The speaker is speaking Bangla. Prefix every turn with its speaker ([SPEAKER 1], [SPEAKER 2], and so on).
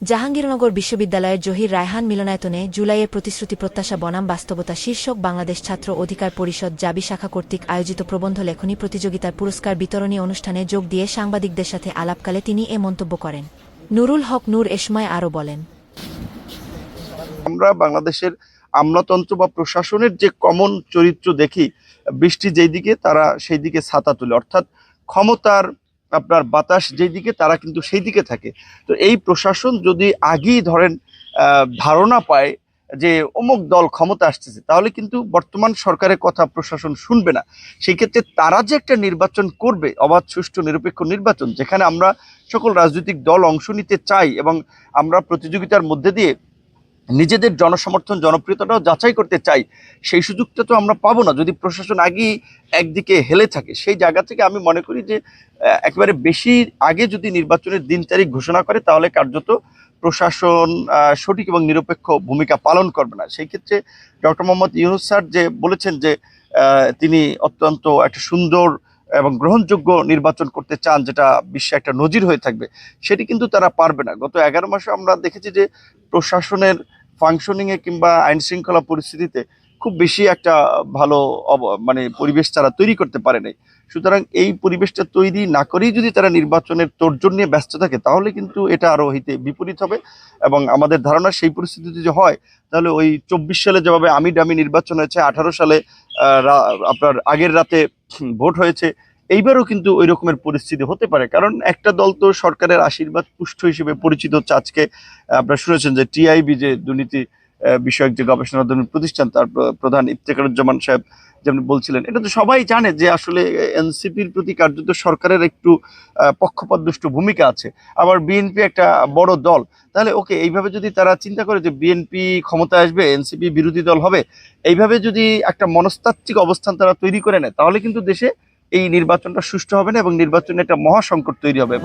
[SPEAKER 1] জাহাঙ্গীরনগর বিশ্ববিদ্যালয়ের জহির রায়হান মিলনায়তনে জুলাইয়ের প্রতিশ্রুতি প্রত্যাশা বনাম বাস্তবতা শীর্ষক বাংলাদেশ ছাত্র অধিকার পরিষদ জাবি শাখা কর্তৃক আয়োজিত প্রবন্ধ লেখনী প্রতিযোগিতার পুরস্কার বিতরণী অনুষ্ঠানে যোগ দিয়ে সাংবাদিকদের সাথে আলাপকালে তিনি এ মন্তব্য করেন। নুরুল হক নূর এ সময় আরও বলেন,
[SPEAKER 2] আমরা বাংলাদেশের আমলাতন্ত্র বা প্রশাসনের যে কমন চরিত্র দেখি, বৃষ্টি যেই দিকে তারা সেই দিকে ছাতা তুলে। অর্থাৎ ক্ষমতার আপনার বাতাস যেই দিকে, তারা কিন্তু সেই দিকে থাকে। তো এই প্রশাসন যদি আগেই ধরেন ধারণা পায় যে অমুক দল ক্ষমতা আসতেছে, তাহলে কিন্তু বর্তমান সরকারের কথা প্রশাসন শুনবে না। সেই ক্ষেত্রে তারা যে একটা নির্বাচন করবে, অবাধ, সুষ্ঠু, নিরপেক্ষ নির্বাচন, যেখানে আমরা সকল রাজনৈতিক দল অংশ নিতে চাই এবং আমরা প্রতিযোগিতার মধ্যে দিয়ে নিজেদের জনসমর্থন, জনপ্রিয়তাটাও যাচাই করতে চাই, সেই সুযোগটা তো আমরা পাবো না। যদি প্রশাসন আগেই একদিকে হেলে থাকে, সেই জায়গা থেকে আমি মনে করি যে একেবারে বেশি আগে যদি নির্বাচনের দিন তারিখ ঘোষণা করে, তাহলে কার্যত প্রশাসন সঠিক এবং নিরপেক্ষ ভূমিকা পালন করবে না। সেই ক্ষেত্রে ডক্টর মোহাম্মদ ইউনুস স্যার যে বলেছেন যে তিনি অত্যন্ত একটা সুন্দর এবং গ্রহণযোগ্য নির্বাচন করতে চান, যেটা বিশ্বে একটা নজির হয়ে থাকবে, সেটি কিন্তু তারা পারবে না। গত এগারো মাসে আমরা দেখেছি যে প্রশাসনের ফাংশনিংয়ে কিংবা আইন শৃঙ্খলা পরিস্থিতিতে খুব বেশি একটা ভালো মানে পরিবেশ তারা তৈরি করতে পারে নাই। সুতরাং এই পরিবেশটা তৈরি না করেই যদি তারা নির্বাচনের তোড়জোড় নিয়ে ব্যস্ত থাকে, তাহলে কিন্তু এটা আরও হইতে বিপরীত হবে। এবং আমাদের ধারণা সেই পরিস্থিতি যদি হয়, তাহলে ওই চব্বিশ সালে যেভাবে আমি ডামি নির্বাচন হয়েছে, আঠারো সালে আপনার আগের রাতে ভোট হয়েছে, এইবারও কিন্তু ওই রকমের পরিস্থিতি হতে পারে। কারণ একটা দল তো সরকারের আশীর্বাদ পুষ্ট হিসেবে পরিচিত হচ্ছে। আজকে আপনারা শুনেছেন যে টিআইবি যে দুর্নীতি বিষয়ক যে গবেষণা ধর্মী প্রতিষ্ঠান তার প্রধান ইফতেখারুজ্জামান সাহেব যেমন বলছিলেন এটা তো সবাই জানে যে আসলে এনসিপির প্রতি কার্যত সরকারের একটু আহ, পক্ষপাতদুষ্ট ভূমিকা আছে। আবার বিএনপি একটা বড় দল তাহলে ওকে এইভাবে যদি তারা চিন্তা করে যে বিএনপি ক্ষমতায় আসবে এনসিপি বিরোধী দল হবে এইভাবে যদি একটা মনস্তাত্ত্বিক অবস্থান তারা তৈরি করে নেয় তাহলে কিন্তু দেশে এই নির্বাচনটা সুষ্ঠু হবে না এবং নির্বাচনে একটা মহাসংকট তৈরি হবে।